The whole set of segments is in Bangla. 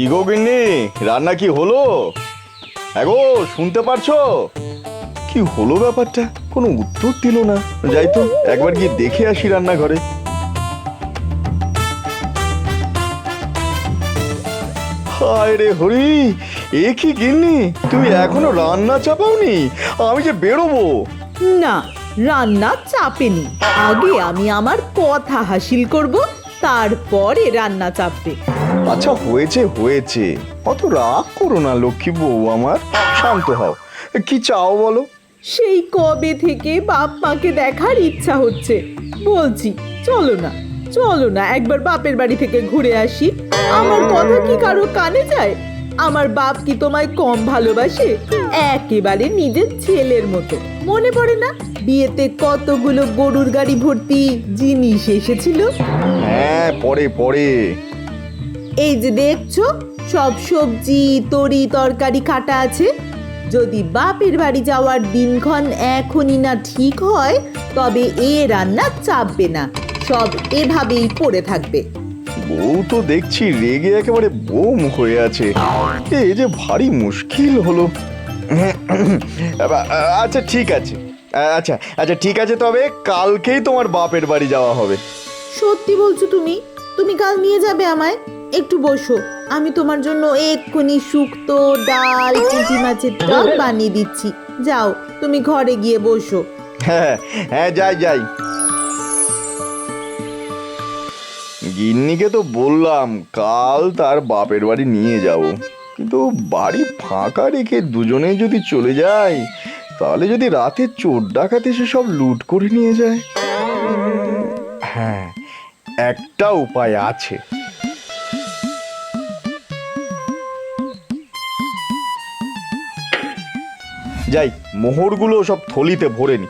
কি গো গিন্নি? রান্না কি হলো? এগো শুনতে পারছ? কি হলো ব্যাপারটা? কোনো উত্তর দিল না। যাই তো, একবার গিয়ে দেখে আসি রান্নাঘরে। হায় রে হরি, এ কি গিন্নি? তুমি এখনও রান্না চাপাওনি? আমি যে বেরোবো। না, রান্না চাপেনি। আগে আমি আমার কথা হাসিল করব, তারপরে রান্না চাপবে। আচ্ছা হয়েছে হয়েছে। অত রাগ করো না লক্ষ্মী বউ আমার। শান্ত হও। কি চাও বলো? সেই কবে থেকে বাপ মাকে দেখার ইচ্ছা হচ্ছে। বলছি চলো না চলো না একবার বাপের বাড়ি থেকে ঘুরে আসি। আমার কথা কি কারও কানে যায়? আমার বাপ কি তোমায় কম ভালোবাসে? একেবারে নিজের ছেলের মতো। মনে পড়ে না বিয়েতে কতগুলো গরুর গাড়ি ভর্তি জিনিস এসেছিল? হ্যাঁ পরে পরে। এই যে দেখছ সব সবজি তরি তরকারি কাটা আছে। যদি বাপের বাড়ি যাওয়ার দিনক্ষণ এখনই না ঠিক হয় তবে এ রান্না চাপবে না। সব এভাবেই পড়ে থাকবে। বউ তো দেখছি রেগে একেবারে বোম হয়ে আছে। এই যে ভারী মুশকিল হলো। আচ্ছা ঠিক আছে। আচ্ছা আচ্ছা ঠিক আছে তবে কালকেই তোমার বাপের বাড়ি যাওয়া হবে। সত্যি বলছো তুমি? তুমি কাল নিয়ে যাবে আমায়? একটু বসো। আমি তোমার জন্য এক্ষুনি শুক্তো, ডাল, চিংড়ি মাছের টক বানিয়ে দিচ্ছি। যাও, তুমি ঘরে গিয়ে বসো। হ্যাঁ হ্যাঁ যাই যাই। গিন্নিকে তো বললাম, কাল তার বাপের বাড়ি নিয়ে যাব। কিন্তু বাড়ি ফাঁকা রেখে দুজনে যদি চলে যায়, তাহলে যদি রাতে চোর ডাকাত এসে সব লুট করে নিয়ে যায়? হ্যাঁ একটা উপায় আছে। যাই মোহরগুলো সব থলিতে ভরে নি।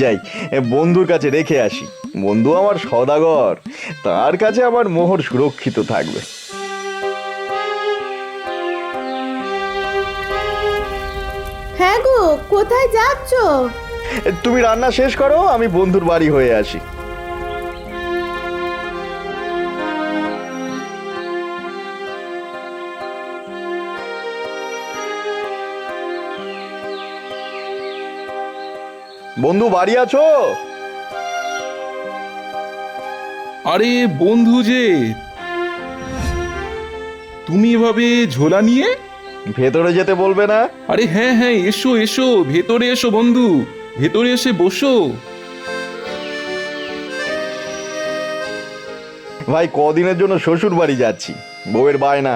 যাই বন্ধুর কাছে রেখে আসি। বন্ধু আমার সদাগর তার কাছে আমার মোহর সুরক্ষিত থাকবে। হ্যাঁ গো কোথায় যাচ্ছ? তুমি রান্না শেষ করো আমি বন্ধুর বাড়ি হয়ে আসি। বন্ধু বাড়ি আছো? আরে বন্ধু যে তুমি এভাবে ঝোলা নিয়ে? ভেতরে যেতে বলবে না? আরে হ্যাঁ হ্যাঁ এসো এসো ভেতরে এসো বন্ধু ভেতরে এসে বসো। ভাই কদিনের জন্য শ্বশুর বাড়ি যাচ্ছি বউয়ের বায়না।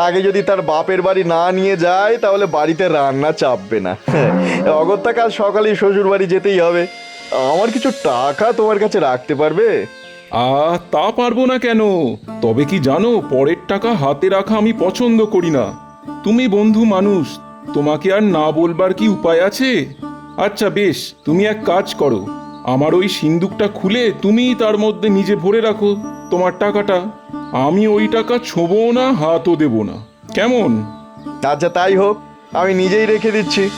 তাকে যদি তার বাপের বাড়ি না নিয়ে যায়, তাহলে বাড়িতে রান্না চাপবে না। অগত্যা কাল সকালেই শ্বশুর বাড়ি যেতেই হবে। আমার কিছু টাকা তোমার কাছে রাখতে পারবে? আ, তা পারব না কেন? তবে কি জানো, পরের টাকা হাতে রাখা আমি পছন্দ করি না। তুমি বন্ধু মানুষ, তোমাকে আর না বলবার কি উপায় আছে? আচ্ছা বেশ, তুমি এক কাজ করো। আমার ওই সিন্দুকটা খুলে তুমি তার মধ্যে নিজে ভরে রাখো তোমার টাকাটা। আমি ওই টাকা ছোবও না হাতও দেবো না। কেমন? আচ্ছা তাই হোক আমি নিজেই রেখে দিচ্ছি।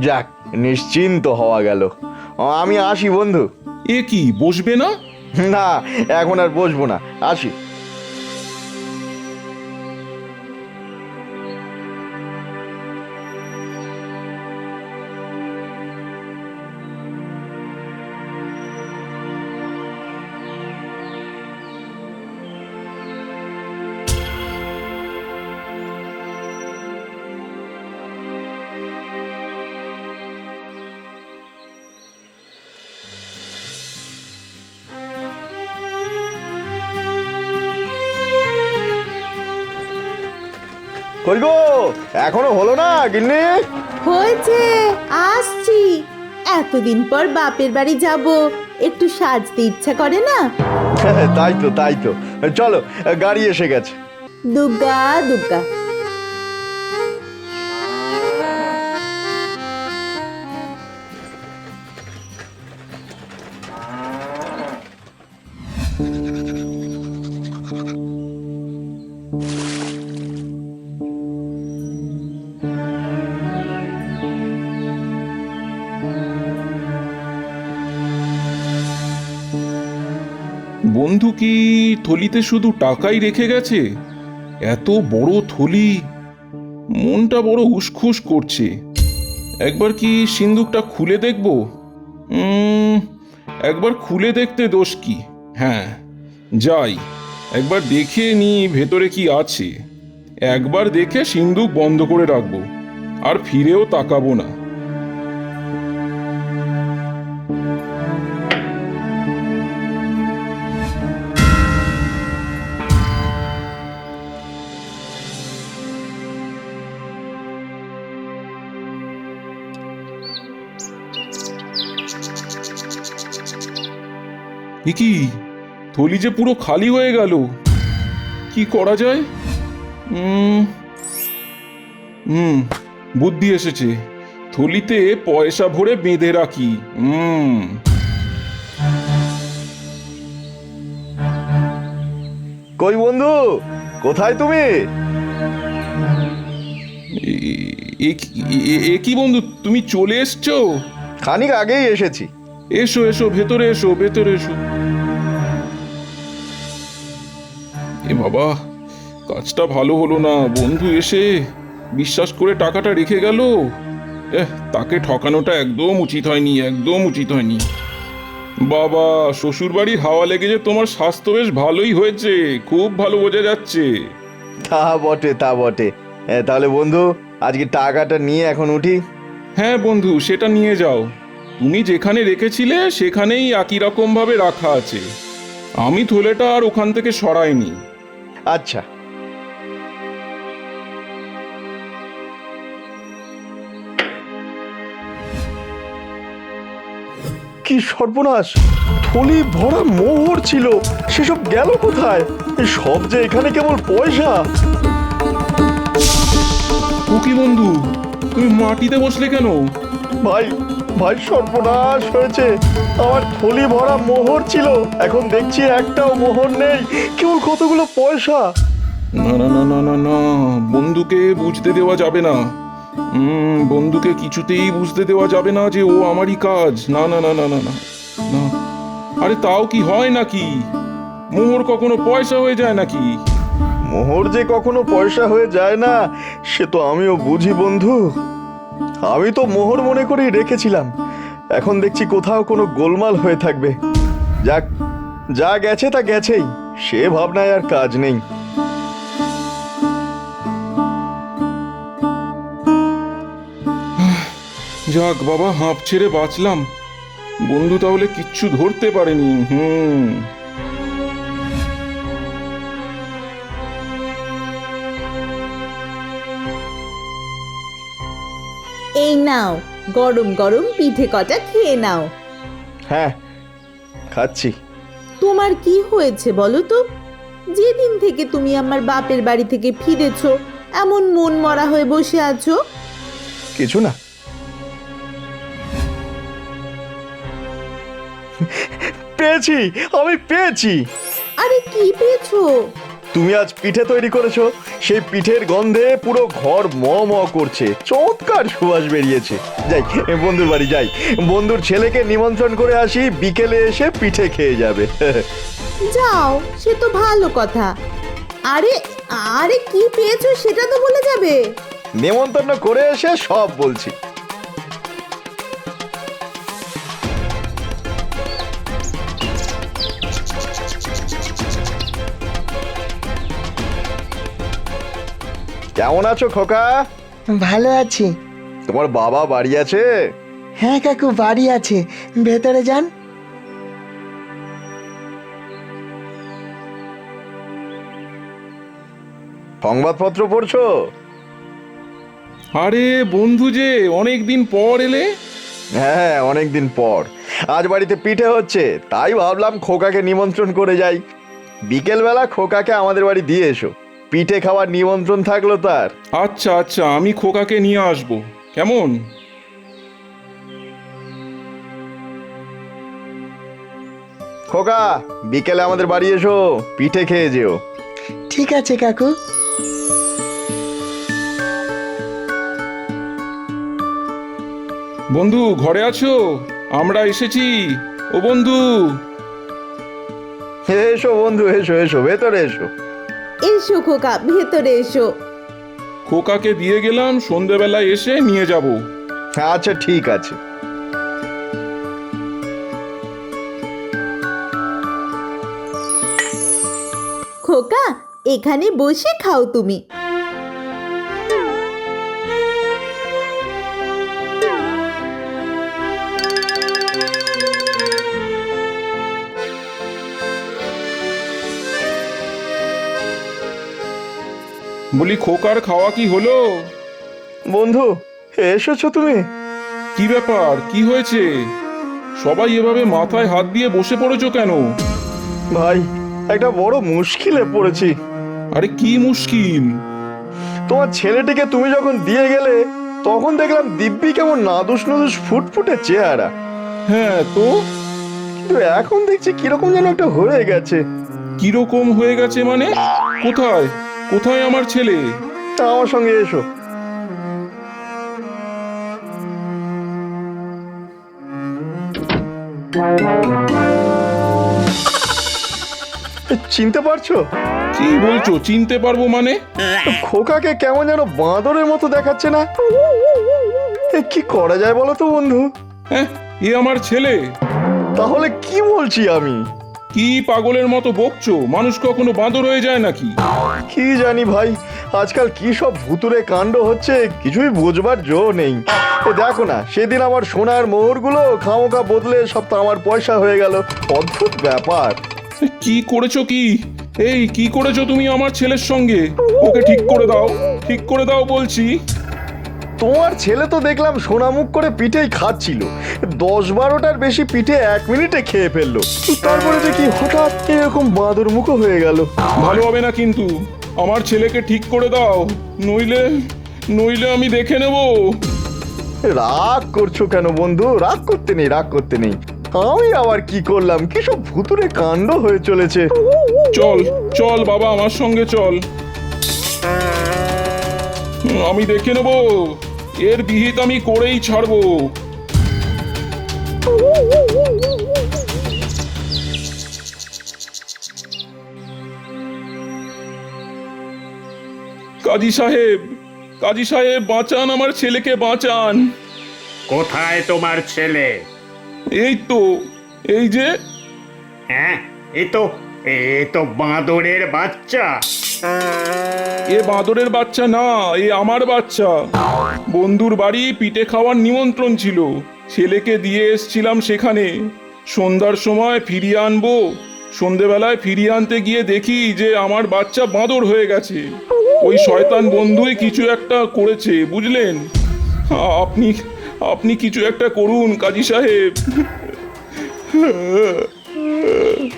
যাক নিশ্চিন্ত হওয়া গেল। আমি আসি বন্ধু। এ কি বসবে না? না এখন আর বসবো না। আসি। কই গো এখনও হলো না গিন্নি? হয়েছে আসছি। এতদিন পর বাপের বাড়ি যাব একটু সাজতে ইচ্ছা করে না? তাই তো তাই তো। চলো গাড়ি এসে গেছে। দুগ্গা দুগ্গা। কি থলিতে শুধু টাকাই রেখে গেছে? এত বড় থলি। মনটা বড় উসখুস করছে। একবার কি সিন্দুকটা খুলে দেখব? একবার খুলে দেখতে দোষ কি? হ্যাঁ যাই, একবার দেখে নি ভেতরে কি আছে। একবার দেখে সিন্দুক বন্ধ করে রাখব, আর ফিরেও তাকাবো না। এ কি? থলি যে পুরো খালি হয়ে গেল। কি করা যায়? হুম বুদ্ধি এসেছে। থলিতে পয়সা ভরে বেঁধে রাখি। হুম কই বন্ধু? কোথায় তুমি? এ কি বন্ধু? তুমি চলে এসছো? খানিক আগেই এসেছি। এসো এসো ভেতরে এসো ভেতরে এসো। এ বাবা কাজটা ভালো হলো না। বন্ধু এসে বিশ্বাস করে টাকাটা রেখে গেল। এহ তাকে ঠকানোটা একদম উচিত হয়নি একদম উচিত হয়নি। বাবা শ্বশুর বাড়ির হাওয়া লেগে যে তোমার স্বাস্থ্য বেশ ভালোই হয়েছে খুব ভালো বোঝা যাচ্ছে। তা বটে তা বটে। তাহলে বন্ধু আজকে টাকাটা নিয়ে এখন উঠি। হ্যাঁ বন্ধু সেটা নিয়ে যাও। তুমি যেখানে রেখেছিলে সেখানেই একই রকম ভাবে রাখা আছে। আমি থলেটা আর ওখান থেকে সরাইনি। আচ্ছা। কি সর্বনাশ! থলি ভরা মোহর ছিল সেসব গেল কোথায়? সব যে এখানে কেবল পয়সা। ও কি বন্ধু তুমি মাটিতে বসলে কেন? ভাই ভাই সর্বনাশ হয়েছে আমার থলি ভরা মোহর ছিল এখন দেখছি একটাও মোহর নেই কেবল কতগুলো পয়সা না না না না না না বন্ধুকে বুঝতে দেওয়া যাবে না উম, বন্ধুকে কিছুতেই বুঝতে দেওয়া যাবে না যে ও আমারই কাজ না না না না না না না আরে তাও কি হয় নাকি মোহর কখনো পয়সা হয়ে যায় নাকি মোহর যে কখনো পয়সা হয়ে যায় না সে তো আমিও বুঝি বন্ধু আমি তো মোহর মনে করেই রেখেছিলাম। এখন দেখছি কোথাও কোনো গোলমাল হয়ে থাকবে। যাক, যা গেছে তা গেছেই, সে ভাবনায় আর কাজ নেই। যাক বাবা হাঁপ ছেড়ে বাঁচলাম। বন্ধু তাহলে কিচ্ছু ধরতে পারেনি, হুম। এই নাও গরম গরম পিঠে কটা খেয়ে নাও। হ্যাঁ খাচ্ছি। তোমার কি হয়েছে বলো তো? যেদিন থেকে তুমি আমার বাপের বাড়ি থেকে ফিরেছো এমন মন মরা হয়ে বসে আছো? কিছু না। পেয়েছি আমি পেয়েছি। আরে কি পেয়েছ? তুমি আজ পিঠে তৈরি করেছ। সেই পিঠের গন্ধে পুরো ঘর ম ম করছে। চমৎকার সুবাস বেরিয়েছে। যাই বন্ধুর বাড়ি যাই। বন্ধুর ছেলেকে নিমন্ত্রণ করে আসি বিকেলে এসে পিঠে খেয়ে যাবে। যাও সে তো ভালো কথা। আরে আরে কি পেয়েছ সেটা তো বলে যাবে। নেমন্তন্ন করে এসে সব বলছি। কেমন আছো খোকা? ভালো আছি। তোমার বাবা বাড়ি আছে? হ্যাঁ কাকু বাড়ি আছে। ভেতরে যান। সংবাদপত্র পড়ছো? আরে বন্ধু যে অনেক দিন পর এলে? হ্যাঁ অনেক দিন পর। আজ বাড়িতে পিঠে হচ্ছে তাই ভাবলাম খোকাকে নিমন্ত্রণ করে যাই। বিকেলবেলা খোকাকে আমাদের বাড়ি দিয়ে এসো। পিঠে খাওয়ার নিমন্ত্রণ থাকল তার। আচ্ছা আচ্ছা আমি খোকাকে নিয়ে আসব। কেমন? খোকা বিকেলে আমাদের বাড়ি এসো পিঠে খেয়ে যেও। ঠিক আছে কাকু। বন্ধু ঘরে আছো? আমরা এসেছি। ও বন্ধু। এসো বন্ধু এসো এসো ভেতরে এসো। এসো খোকা ভেতরে এসো। খোকাকে দিয়ে গেলাম সন্ধেবেলায় এসে নিয়ে যাব। আচ্ছা ঠিক আছে। খোকা এখানে বসে খাও তুমি। বলি খোকার খাওয়া কি হলো? বন্ধু এসেছ তুমি? কি ব্যাপার? কি হয়েছে? সবাই এভাবে মাথায় হাত দিয়ে বসে পড়েছো কেন? ভাই একটা বড় মুশকিলে পড়েছি। আরে কি মুশকিল? তোমার ছেলেটিকে তুমি যখন দিয়ে গেলে তখন দেখলাম দিব্যি কেমন নাদুস নাদুস ফুটফুটে চেহারা। হ্যাঁ তো? কিন্তু এখন দেখছি কীরকম যেন একটা হয়ে গেছে। কীরকম হয়ে গেছে মানে? কোথায়? কোথায় আমার ছেলে? তা আমার সঙ্গে এসো। এ, চিনতে পারছ? কি বলছো চিনতে পারব মানে? খোকাকে কেমন যেন বাঁদরের মতো দেখাচ্ছে না? কি করা যায় বলো তো বন্ধু? হ্যাঁ এ আমার ছেলে। তাহলে কি বলছি আমি? কি পাগলের মতো বকছো? মানুষ কখনো বাঁদর হয়ে যায় নাকি? কি জানি ভাই আজকাল কি সব ভুতুরে কাণ্ড হচ্ছে কিছুই বুঝবার জো নেই। এ দেখো না সেদিন আমার সোনার মোহরগুলো খামোকা বদলে সব তো আমার পয়সা হয়ে গেল। অদ্ভুত ব্যাপার। কি করেছ কি? এই কি করেছ তুমি আমার ছেলের সঙ্গে? ওকে ঠিক করে দাও ঠিক করে দাও বলছি। তোমার ছেলে তো দেখলাম সোনামুখ করে পিঠেই খাচ্ছিল। দশ বারোটার বেশি পিঠে এক মিনিটে খেয়ে ফেলল। তারপরে দেখি হঠাৎ এরকম বাঁদর মুখো হয়ে গেল। ভালো হবে না কিন্তু। আমার ছেলেকে ঠিক করে দাও। নইলে নইলে আমি দেখে নেব। রাগ করছ কেন বন্ধু? রাগ করতে নেই রাগ করতে নেই। আমি আবার কি করলাম? কি সব ভুতুরে কাণ্ড হয়ে চলেছে। চল চল বাবা আমার সঙ্গে চল। আমি দেখে নেব। এর বিহিত আমি করেই ছাড়বো। কাজী সাহেব কাজী সাহেব বাঁচান আমার ছেলেকে বাঁচান। কোথায় তোমার ছেলে? এই তো এই যে। হ্যাঁ এ তো এ তো বাঁদরের বাচ্চা। এ বাঁদরের বাচ্চা না, এ আমার বাচ্চা। বন্ধুর বাড়ি পিঠে খাওয়ার নিমন্ত্রণ ছিল। ছেলেকে দিয়ে এসছিলাম সেখানে। সন্ধ্যার সময় ফিরিয়ে আনব। সন্ধেবেলায় ফিরিয়ে আনতে গিয়ে দেখি যে আমার বাচ্চা বাঁদর হয়ে গেছে। ওই শয়তান বন্ধুই কিছু একটা করেছে, বুঝলেন? আপনি আপনি কিছু একটা করুন, কাজী সাহেব।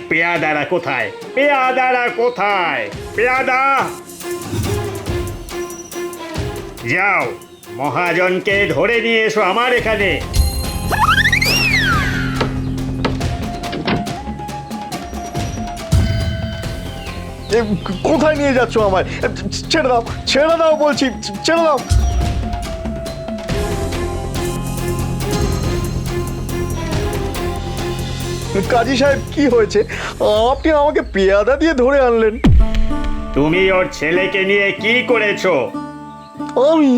পেয়াদারা কোথায়? পেয়াদারা কোথায়? পেয়াদা! যাও, মহাজনকে ধরে নিয়ে এসো আমার এখানে। কোথায় নিয়ে যাচ্ছ আমায়? ছেড়ে দাও ছেড়ে দাও বলছি, ছেড়ে দাও। কাজী সাহেব কি হয়েছে? আপনি আমাকে পেয়াদা দিয়ে ধরে আনলেন। তুমি ওর ছেলেকে নিয়ে কি করেছ? আমি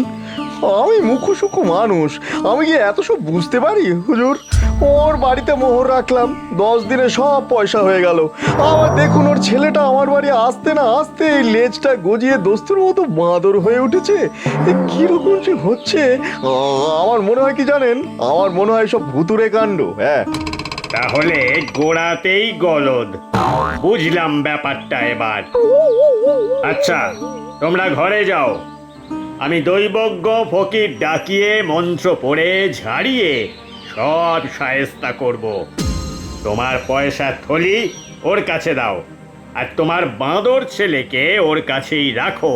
আমি মুখোসুখো মানুষ। আমি কি এত সব বুঝতে পারি হুজুর? ওর বাড়িতে মোহর রাখলাম দশ দিনে সব পয়সা হয়ে গেল। আবার দেখুন ওর ছেলেটা আমার বাড়ি আসতে না আসতে এই লেজটা গজিয়ে দোস্তুর মতো বাঁদর হয়ে উঠেছে। এ কীরকম যে হচ্ছে? আমার মনে হয় কি জানেন? আমার মনে হয় সব ভুতুরে কাণ্ড হ্যাঁ। তাহলে গোড়াতেই গলদ। বুঝলাম ব্যাপারটা এবার। আচ্ছা তোমরা ঘরে যাও। আমি দৈবজ্ঞ ফকির ডাকিয়ে মন্ত্র পড়ে ঝাড়িয়ে সব সায়স্তা করব। তোমার পয়সা থলি ওর কাছে দাও, আর তোমার বাঁদর ছেলেকে ওর কাছেই রাখো।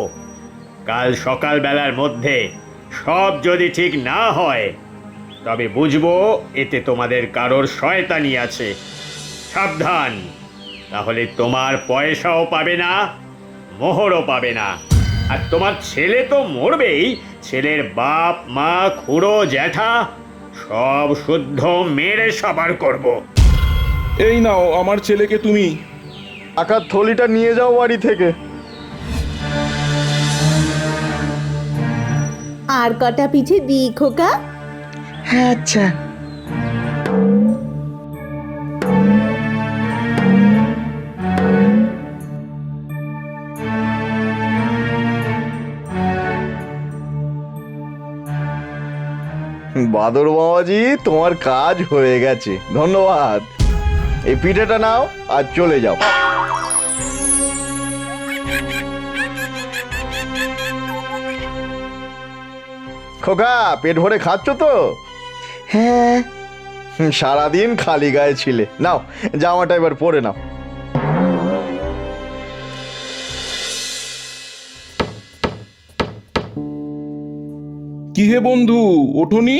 কাল সকালবেলার মধ্যে সব যদি ঠিক না হয় তবে বুঝব এতে তোমাদের কারোর শয়তানি আছে। সাবধান। তাহলে তোমার পয়সাও পাবে না মোহরও পাবে না। আর তোমার ছেলে তো মরবেই ছেলের বাপ মা খুড়ো জ্যাঠা সব শুদ্ধ মেরে সাবার করব। এই নাও আমার ছেলেকে তুমি। টাকার থলিটা নিয়ে যাও বাড়ি থেকে। আর কটা পিঠে দিই খোকা? আচ্ছা। বাদর বাবাজি তোমার কাজ হয়ে গেছে। ধন্যবাদ। এই পিঠেটা নাও আর চলে যাও। খোকা, পেট ভরে খাচ্ছ তো? হ্যাঁ। সারাদিন খালি গায়ে ছিলে। নাও জামাটা এবার পরে নাও। কি হে বন্ধু ওঠোনি?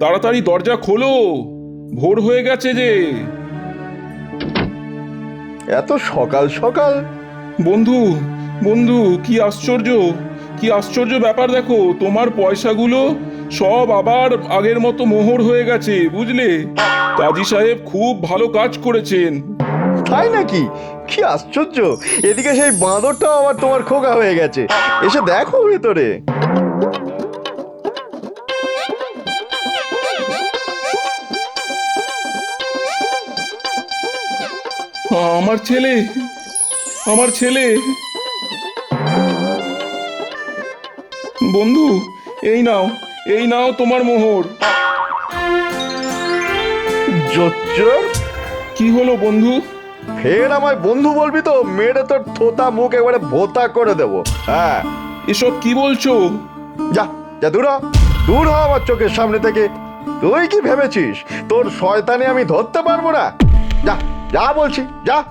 তাড়াতাড়ি দরজা খোলো ভোর হয়ে গেছে যে। এত সকাল সকাল। বন্ধু বন্ধু কি আশ্চর্য কি আশ্চর্য ব্যাপার দেখো তোমার পয়সাগুলো সব আবার আগের মতো মোহর হয়ে গেছে বুঝলে? কাজী সাহেব খুব ভালো কাজ করেছেন। তাই নাকি? কি আশ্চর্য! এদিকে সেই বাঁদরটাও আবার তোমার খোকা হয়ে গেছে। এসে দেখো ভেতরে। আমার ছেলে আমার ছেলে। বন্ধু এই নাও। এই নাও তোমার মোহর। জোচ্চর? কি হলো বন্ধু? ফের আমায় বন্ধু বলবি তো? মেরে তোর থোতা মুখ এবারে ভোতা করে দেবো। হ্যাঁ। এসব কি বলছো? যা যা দূর হ। দূর হ আমার চোখের সামনে থেকে। তুই কি ভেবেছিস? তোর শয়তানে আমি ধরতে পারব না? যা যা বলছি যা।